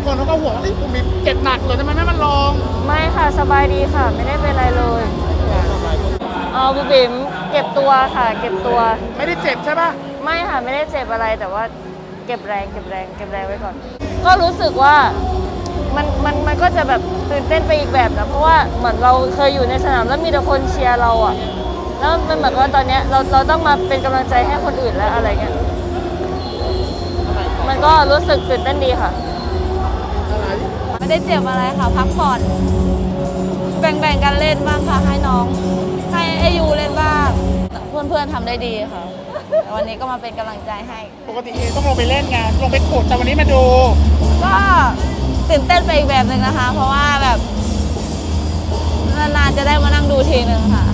ายคนเขาก็ห่วงว่าเอ้ยผมมีเจ็บหนักเลยทำไมไม่มาลองไม่ค่ะสบายดีค่ะ ไม่ได้เป็นอะไรเลยเออบุบิมเก็บตัวค่ะ เก็บตัว ไม่ได้เจ็บใช่ป่ะไม่ค่ะไม่ได้เจ็บอะไรแต่ว่าเก็บแรงเก็บแรงเก็บแรงไว้ก่อน ก็รู้สึกว่ามันมันมันก็จะแบบตื่นเต้นไปอีกแบบนะเพราะว่าเหมือนเราเคยอยู่ในสนามแล้วมีแต่คนเชียร์เราอะแล้วมันเหมือนว่าตอนเนี้ยเราเราต้องมาเป็นกำลังใจให้คนอื่นแล้วอะไรเงี้ยมันก็รู้สึกตื่นเต้นดีค่ะ ไม่ได้เจ็บอะไรค่ะ พักผ่อน แบ่งๆกันเล่นบ้างค่ะ ให้น้อง ให้ไอยูเล่นบ้าง เพื่อนๆทำได้ดีค่ะ วันนี้ก็มาเป็นกำลังใจให้ ปกติเอต้องลงไปเล่นไงานลงไปขุดแต่วันนี้มาดู ก็ตื่นเต้นไปอีกแบบหนึ่งนะคะ เพราะว่าแบบนานๆจะได้มานั่งดูทีหนึ่งค่ะ